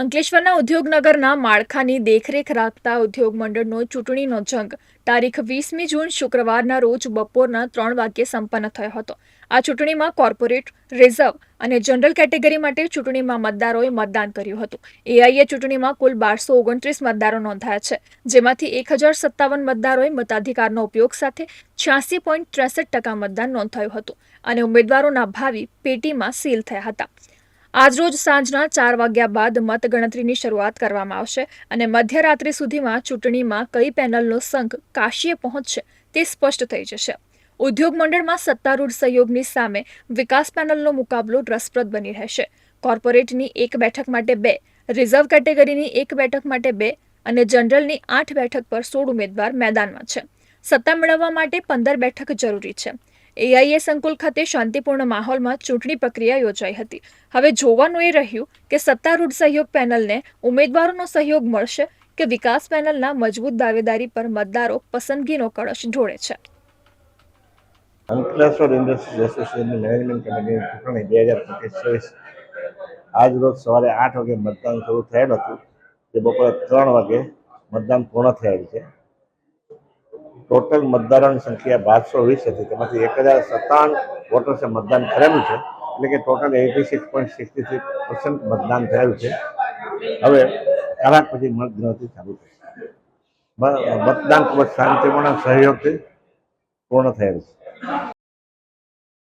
અંકલેશ્વરના ઉદ્યોગનગરના માળખાની દેખરેખ રાખતા ઉદ્યોગ મંડળનો ચૂંટણીનો જંગ. તારીખ વીસમી જૂન શુક્રવારના રોજ બપોરના ત્રણ વાગ્યે સંપન્ન થયો હતો. આ ચૂંટણીમાં કોર્પોરેટ, રિઝર્વ અને જનરલ કેટેગરી માટે ચૂંટણીમાં મતદારોએ મતદાન કર્યું હતું. એઆઈએ ચૂંટણીમાં કુલ બારસો ઓગણત્રીસ મતદારો નોંધાયા છે, જેમાંથી એક હજાર સત્તાવન મતદારોએ મતાધિકારનો ઉપયોગ સાથે છ્યાસી પોઈન્ટ ત્રેસઠ ટકા મતદાન નોંધાયું હતું અને ઉમેદવારોના ભાવિ પેટીમાં સીલ થયા હતા. આજરોજ સાંજના ચાર વાગ્યા બાદ મતગણતરીની શરૂઆત કરવામાં આવશે અને મધ્યરાત્રિ સુધીમાં ચૂંટણીમાં કઈ પેનલનો સંઘ કાશીએ પહોંચશે તે સ્પષ્ટ થઈ જશે. ઉદ્યોગ મંડળમાં સત્તારૂઢ સહયોગની સામે વિકાસ પેનલનો મુકાબલો રસપ્રદ બની રહેશે. કોર્પોરેટની એક બેઠક માટે બે, રિઝર્વ કેટેગરીની એક બેઠક માટે બે અને જનરલની આઠ બેઠક પર સોળ ઉમેદવાર મેદાનમાં છે. સત્તા મેળવવા માટે પંદર બેઠક જરૂરી છે. એઆઈએ સંકુલ ખાતે શાંતિપૂર્ણ માહોલમાં ચૂંટણી પ્રક્રિયા યોજાઈ હતી. હવે જોવાનું એ રહ્યું કે સત્તારૂઢ સહયોગ પેનલને ઉમેદવારોનો સહયોગ મળશે કે વિકાસ પેનલના મજબૂત દાવેદારી પર મતદારો પસંદગીનો કળશ ઢોળે છે. અંકલેશ્વર આજ રોજ સવારે આઠ વાગે મતદાન શરૂ થયેલ હતું. જે બપોરે ત્રણ વાગે મતદાન પૂર્ણ થયેલ છે. ટોટલ મતદારોની સંખ્યા બારસો વીસ હતી. તેમાંથી એક હજાર સત્તાવન વોટર્સે મતદાન કરેલું છે. એટલે કે total eighty six point sixty three percent મતદાન થયેલું છે. હવે કલાક પછી મતગણતરી ચાલુ થશે. મતદાન ખૂબ જ શાંતિપૂર્ણ સહયોગથી પૂર્ણ થયેલ છે.